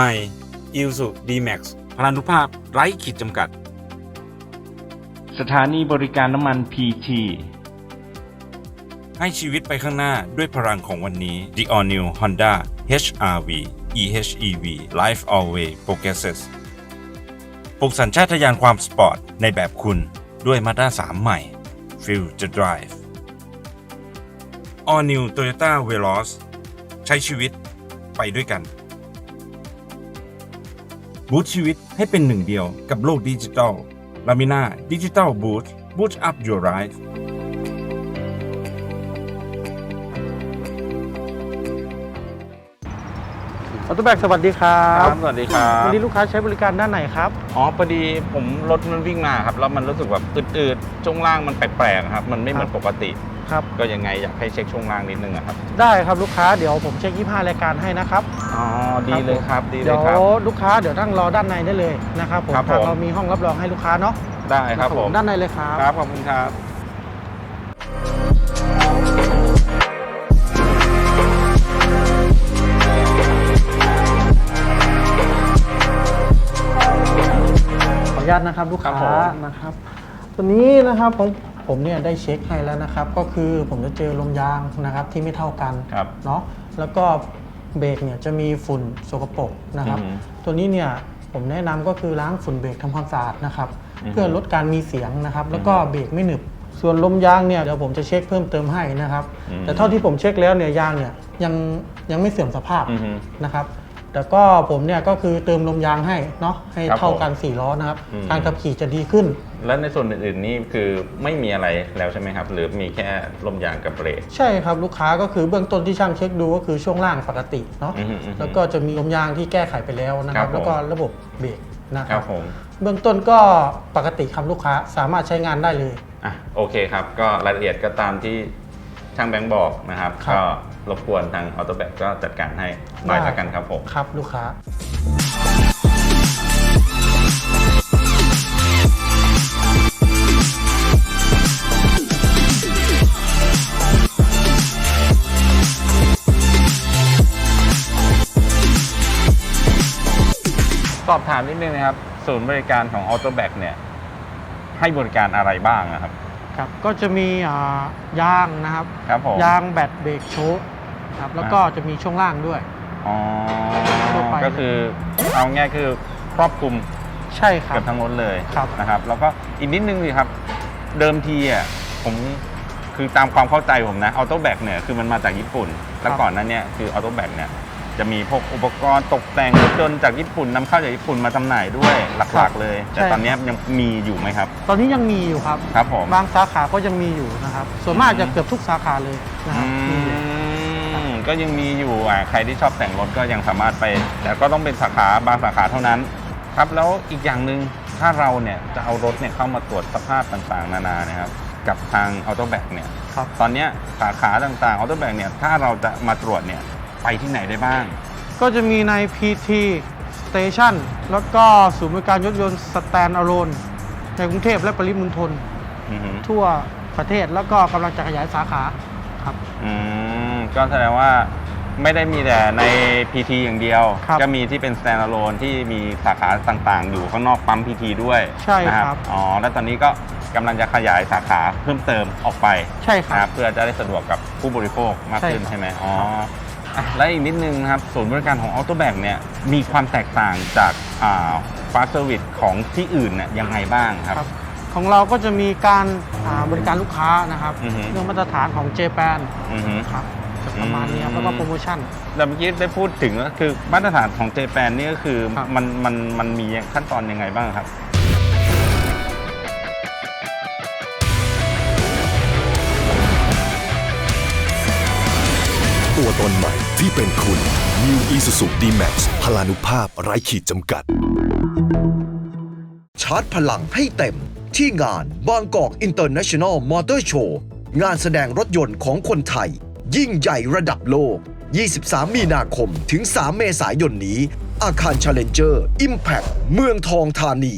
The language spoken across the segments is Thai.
ใหม่ i l s u D-Max พลานุภาพไร้ขีดจำกัด สถานีบริการน้ำมัน PT ให้ชีวิตไปข้างหน้าด้วยพลังของวันนี้ The All New Honda HR-V EHEV Life Always Progresses ปลุกสัญชาตญาณความสปอร์ต ในแบบคุณด้วย Mazda 3ใหม่ Feel the Drive All New Toyota Veloz ใช้ชีวิตไปด้วยกัน บูตชีวิตให้เป็นหนึ่งเดียวกับโลกดิจิทัลลามิน่าดิจิทัลบูตบูตอัพ your life ออโต้แบกสวัสดีครับสวัสดีครับวันนี้ลูกค้าใช้บริการด้านไหนครับ อ๋อพอดีผมรถมันวิ่งมาครับ แล้วมันรู้สึกแบบอืดๆช่วงล่างมันแปลกๆครับ มันไม่เหมือนปกติ ครับ ก็ยังไงอยากให้เช็คช่วงล่างนิดนึงอะครับ ได้ครับลูกค้าเดี๋ยวผมเช็ค 25 รายการให้นะครับ อ๋อ ดีเลยครับ ดีเลเดี๋ยยวครับ ลูกค้าเดี๋ยวนั่งรอด้านในได้เลยนะครับผมครับทางผมเรามีห้องรับรองให้ลูกค้าเนาะได้ครับผม ด้านในเลยครับ ครับ ขอบคุณครับ ขออนุญาตนะครับลูกค้าครับผม นะครับ ตัวนี้นะครับผม ผมเนี่ยได้เช็คให้แล้วนะครับ ก็คือผมจะเจอลมยางนะครับที่ไม่เท่ากันครับเนาะแล้วก็เบรกเนี่ยจะมีฝุ่นสกปรกนะครับ อือฮึตัวนี้เนี่ยผมแนะนำก็คือล้างฝุ่นเบรกทำความสะอาดนะครับ อือฮึเพื่อลดการมีเสียงนะครับ แล้วก็เบรกไม่หนึบ ส่วนลมยางเนี่ยเดี๋ยวผมจะเช็คเพิ่มเติมให้นะครับแต่เท่าที่ผมเช็คแล้วเนี่ยยางเนี่ยยังยังไม่เสื่อมสภาพ อือฮึ นะครับ แต่ก็ผมเนี่ยก็คือเติมลมยางให้เนาะให้ครับเท่าผมกันสี่ล้อนะครับอืม การขับขี่จะดีขึ้น แล้วในส่วนอื่นๆนี่คือไม่มีอะไรแล้วใช่ไหมครับ หรือมีแค่ลมยางกับเบรก ใช่ครับลูกค้าก็คือเบื้องต้นที่ช่างเช็คดูก็คือช่วงล่างปกติเนาะอือฮึอือฮึแล้วก็จะมีลมยางที่แก้ไขไปแล้วนะคครัรับบผม แล้วก็ระบบเบรกนะคครัรับบผม เบื้องต้นก็ปกติครับลูกค้าสามารถใช้งานได้เลย อะโอเคครับ ก็รายละเอียดก็ตามที่ ช่างแบงค์บอกนะครับ ครับ ก็รบกวนทางออโตแบกก็จัดการให้หน่อยละกันครับผม ครับลูกค้า สอบถามนิดนึงนะครับ ศูนย์บริการของออโตแบกเนี่ย ให้บริการอะไรบ้างนะครับ ครับก็จะมีอ่ายางนะครับ ครับผม ยางแบตเบรกโชคครับแล้วก็จะมีช่วงล่างด้วย อ๋อ ทั่วไป ก็คือเอาง่ายคือครอบคลุมใช่ครับเกือบทั้งรถเลยครับ นะครับ แล้วก็อีกนิดนึงสิครับ เดิมทีอะผมคือตามความเข้าใจผมนะออโตแบกเนี่ยคือมันมาจากญี่ปุ่น แล้วก่อนหนั้นเนี่ยคือออโตแบกเนี่ย จะมีพวกอุปกรณ์ตกแต่งรถยนต์จากญี่ปุ่นนำเข้าจากญี่ปุ่นมาจำหน่ายด้วยหลักๆ เลย แต่ตอนเนี้ยยังมีอยู่ไหมครับ ตอนนี้ยังมีอยู่ครับครับผมบางสาขาก็ยังมีอยู่นะครับ ส่วนมากจะเกือบทุกสาขาเลยนะคอืรับมีอยู่มก็ยังมีอยู่อะใครที่ชอบแต่งรถก็ยังสามารถไป แต่ก็ต้องเป็นสาขาบางสาขาเท่านั้น ครับแล้วอีกอย่างหนึ่งถ้าเราเนี่ยจะเอารถเนี่ยเข้ามาตรวจสภาพต่างๆ นานานะครับกับทางออโตแบกเนี่ยครับตอนเนี้ยสาขาต่างๆออโตแบกเนี่ยถ้าเราจะมาตรวจเนี่ย ไปที่ไหนได้บ้าง ก็จะมีใน PT Station แล้วก็ศูนย์บริการรถยนต์ Stand Alone ในกรุงเทพและปริมณฑลอือหือทั่วประเทศแล้วก็กำลังจะขยายสาขาครับ อืมก็แสดงว่าไม่ได้มีแต่ใน PT อย่างเดียว ครับก็มีที่เป็น standalone ที่มีสาขาต่างๆ อยู่ข้างนอกปั๊ม PT ด้วยใช่นะครับอ๋อ แล้วตอนนี้ก็กำลังจะขยายสาขาเพิ่มเติมออกไป ใช่คนะครัรับ บเพื่อจะได้สะดวกกับผู้บริโภคมากขึ้นใช่ครับ ใช่ไหมอ๋อ อะและอีกนิดนึงนะครับศูนย์บริการของ Auto b a c เนี่ยมีความแตกต่างจากอ่าฟาสเซอร์วิสของที่อื่นเนี่ยยังไงบ้างครับ ครับของเราก็จะมีการอ่าบริการลูกค้านะครับอือฮึ เรื่องมาตรฐานของเจแปนอือฮึ ครับจะประมาณนี้ครับอืมแล้วก็โปรโมชั่น แต่เมื่อกี้ได้พูดถึงก็คือมาตรฐานของเจแปนนี่ก็คือครับ มันมันมันมีขั้นตอนยังไงบ้างครับ ตัวตนใหม่ที่เป็นคุณ New Isuzu D-Max พลานุภาพไร้ขีดจำกัด ชาร์จพลังให้เต็มที่งานบางกอก International Motor Show งานแสดงรถยนต์ของคนไทย ยิ่งใหญ่ระดับโลก 23 มีนาคมถึง 3 เมษายนนี้ อาคาร Challenger Impact เมืองทองธานี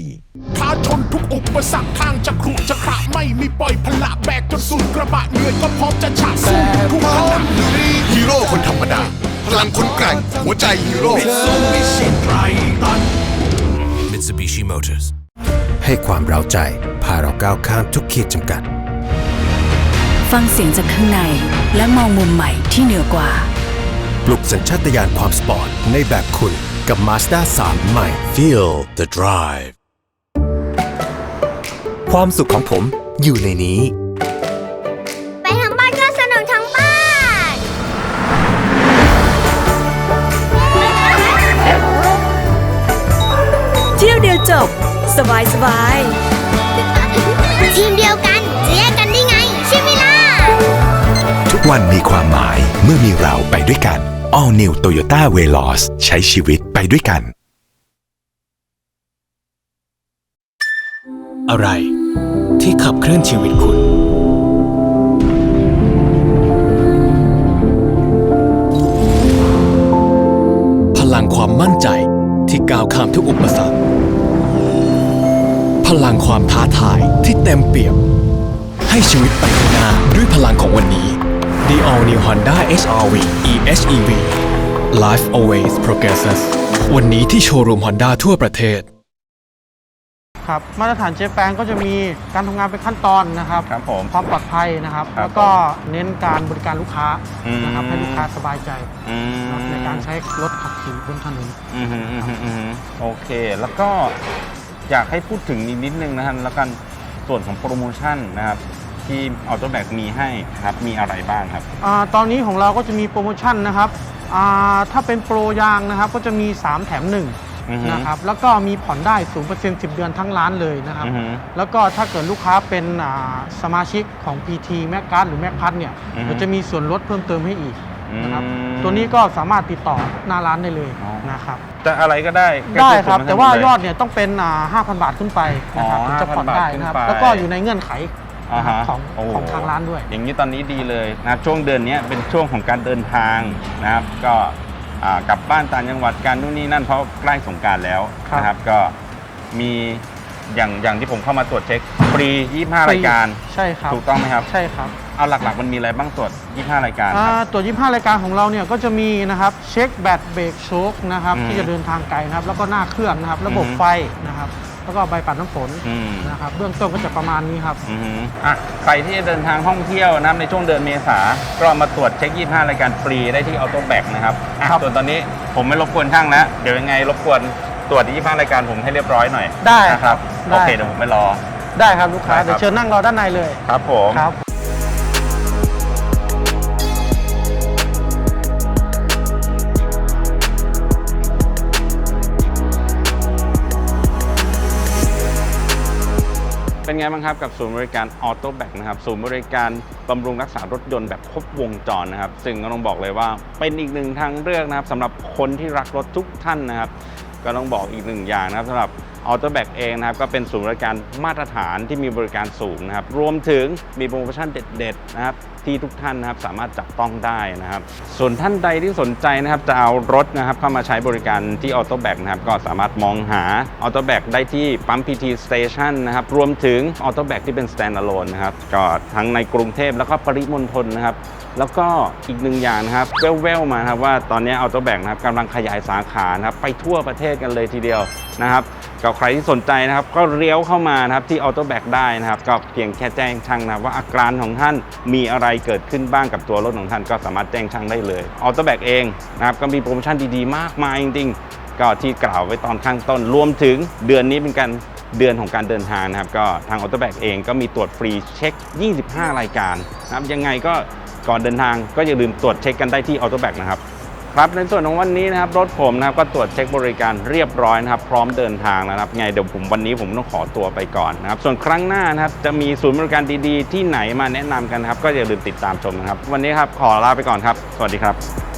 ท้าชนทุกอุปสรรคทางจะขรุจะขระไม่มีปล่อยพละแบกจนสุดกระบะเหนื่อยก็พร้อมจะฉะสู้ทุกขณะฮีโร่คนธรรมดาผพลังคนแกร่ง หัวใจฮีโร่ Mitsubishi Motors ให้ความเราใจ พาเราก้าวข้ามทุกขีดจำกัด ฟังเสียงจากข้างใน และมองมุมใหม่ที่เหนือกว่า ปลุกสัญชาตญาณความสปอร์ตในแบบคุณกับ Mazda 3 ใหม่ Feel the drive ความสุขของผมอยู่ในนี้ ไปทางบ้านก็สนุกทั้งบ้านเที่ยวเดียวจบ สบายสบายทีมเดียวกันจะแยกกันได้ไง ใช่ไหมล่ะ ทุกวันมีความหมายเมื่อมีเราไปด้วยกัน All New Toyota Veloz ใช้ชีวิตไปด้วยกัน อะไร ที่ขับเคลื่อนชีวิตคุณ พลังความมั่นใจที่ก้าวข้ามทุกอุปสรรค พลังความท้าทายที่เต็มเปี่ยม ให้ชีวิตไปข้างหน้าด้วยพลังของวันนี้ The All New Honda HR-V eHEV Life always progresses วันนี้ที่โชว์รูม Honda ทั่วประเทศ ครับ มาตรฐานเจแปนก็จะมีการทำงานเป็นขั้นตอนนะครับครับผม ความปลอดภัยนะครับ ครับแล้วก็เน้นการบริการลูกค้าอืมนะครับให้ลูกค้าสบายใจอืมนะครับในการใช้รถขับขี่บนถนน อืมฮึอืมฮึอืมฮึโอเค แล้วก็อยากให้พูดถึงนิดนิดนึงนะครับแล้วกันส่วนของโปรโมชั่นนะครับ ที่ออโต้แบกมีให้ครับมีอะไรบ้างครับ อาตอนนี้ของเราก็จะมีโปรโมชั่นนะครับอ่าถ้าเป็นโปรยางนะครับก็จะมี 3 แถม อือฮึ1นะครับแล้วก็มีผ่อนได้0% 10 เดือนทั้งร้านเลยนะครับ อือฮึแล้วก็ถ้าเกิดลูกค้าเป็นอ่าสมาชิกของ PT แมกการ์ดหรือแมกพัทเนี่ยอือฮึ เราจะมีส่วนลดเพิ่มเติมให้อีกนะครับอืม ตัวนี้ก็สามารถติดต่อหน้าร้านได้เลยอ๋อ นะครับจะอะไรก็ได้ได้ครับก็อแต่ว่าส่นยอดเนี่ยต้องเป็นอ่า5,000 บาทขึ้นไปนะครับอ๋อถึงจะผ่อน5,000ได้นะครับบาทขึ้นไป แล้วก็อยู่ในเงื่อนไขอ่าฮะของโอ้โหของทางร้านด้วย อย่างนี้ตอนนี้ดีเลยนะครับช่วงเดือนนี้เป็นช่วงของการเดินทางนะครับ ก็ อ่ากลับบ้านต่างจังหวัดการนู่นนี่นั่นเพราะใกล้สงกรารแล้วครับนะครับก็มีอย่างอย่างที่ผมเข้ามาตรวจเช็คฟรี 25 รายการ ใช่ครับถูกต้องไหมครับ ใช่ครับ เอาหลักๆ มันมีอะไรบ้างตรวจ 25 รายการคอ่ารับตัว 25 รายการของเราเนี่ยก็จะมีนะครับเช็คแบตเบรกโชคนะครับอืมที่จะเดินทางไกลนะครับแล้วก็หน้าเครื่องนะครับระบบอืมไฟนะครับ แล้วก็ใบปัดน้ำฝนอืม นะครับเบื้องต้นก็จะประมาณนี้ครับ อือฮึอะใครที่จะเดินทางท่องเที่ยวนะครับในช่วงเดือนเมษา ก็มาตรวจเช็ค 25 รายการฟรีได้ที่ออโต้แบกนะครับอะครับ ส่วนตอนนี้ผมไม่รบกวนช่างแล้ว เดี๋ยวยังไงรบกวนตรวจ 25 รายการผมให้เรียบร้อยหน่อยได้นะครับได้โอเค เดี๋ยวผมไปรอ ได้ครับลูกค้า ได้ครับ เดี๋ยวเชิญนั่งรอด้านในเลยครับผม ครับ เป็นไงบ้างครับกับศูนย์บริการออโต้แบกนะครับศูนย์บริการบำรุงรักษารถยนต์แบบครบวงจรนะครับ ซึ่งก็ต้องบอกเลยว่าเป็นอีกหนึ่งทางเลือกนะครับสำหรับคนที่รักรถทุกท่านนะครับ ก็ต้องบอกอีกหนึ่งอย่างนะครับสำหรับ ออโต้แบกเองนะครับก็เป็นศูนย์บริการมาตรฐานที่มีบริการสูงนะครับรวมถึงมีโปรโมชั่นเด็ดๆนะครับที่ทุกท่านนะครับสามารถจับต้องได้นะครับ ส่วนท่านใดที่สนใจนะครับจะเอารถนะครับเข้ามาใช้บริการที่ออโต้แบกนะครับก็สามารถมองหาออโต้แบกได้ที่ปั๊ม PT Station นะครับรวมถึงออโต้แบกที่เป็น standalone นะครับก็ทั้งในกรุงเทพแล้วก็ปริมณฑลนะครับแล้วก็อีกหนึ่งอย่างนะครับแว่วๆมาครับว่าตอนนี้ออโต้แบกนะครับกำลังขยายสาขานะครับไปทั่วประเทศกันเลยทีเดียวนะครับกับใครที่สนใจนะครับ ก็เลี้ยวเข้ามานะครับที่ออโต้แบกได้นะครับ ก็เพียงแค่แจ้งช่างนะว่าอาการของท่านมีอะไรเกิดขึ้นบ้างกับตัวรถของท่าน ก็สามารถแจ้งช่างได้เลยออโต้แบกเองนะครับก็มีโปรโมชั่นดีๆ มากมายจริงๆ ก็ที่กล่าวไว้ตอนข้างต้นรวมถึงเดือนนี้เป็นการเดือนของการเดินทางนะครับ ก็ทางออโตแบกเองก็มีตรวจฟรีเช็ค 25 รายการนะครับยังไงก็ก่อนเดินทางก็อย่าลืมตรวจเช็คกันได้ที่ออโตแบกนะครับ ครับในส่วนของวันนี้นะครับรถผมนะครับก็ตรวจเช็คบริการเรียบร้อยนะครับพร้อมเดินทางแล้วนะครับไงเดี๋ยวผมวันนี้ผมต้องขอตัวไปก่อนนะครับส่วนครั้งหน้านะครับจะมีศูนย์บริการดีๆ ที่ไหนมาแนะนำกันครับก็อย่าลืมติดตามชมนะครับ วันนี้ครับขอลาไปก่อนครับ สวัสดีครับ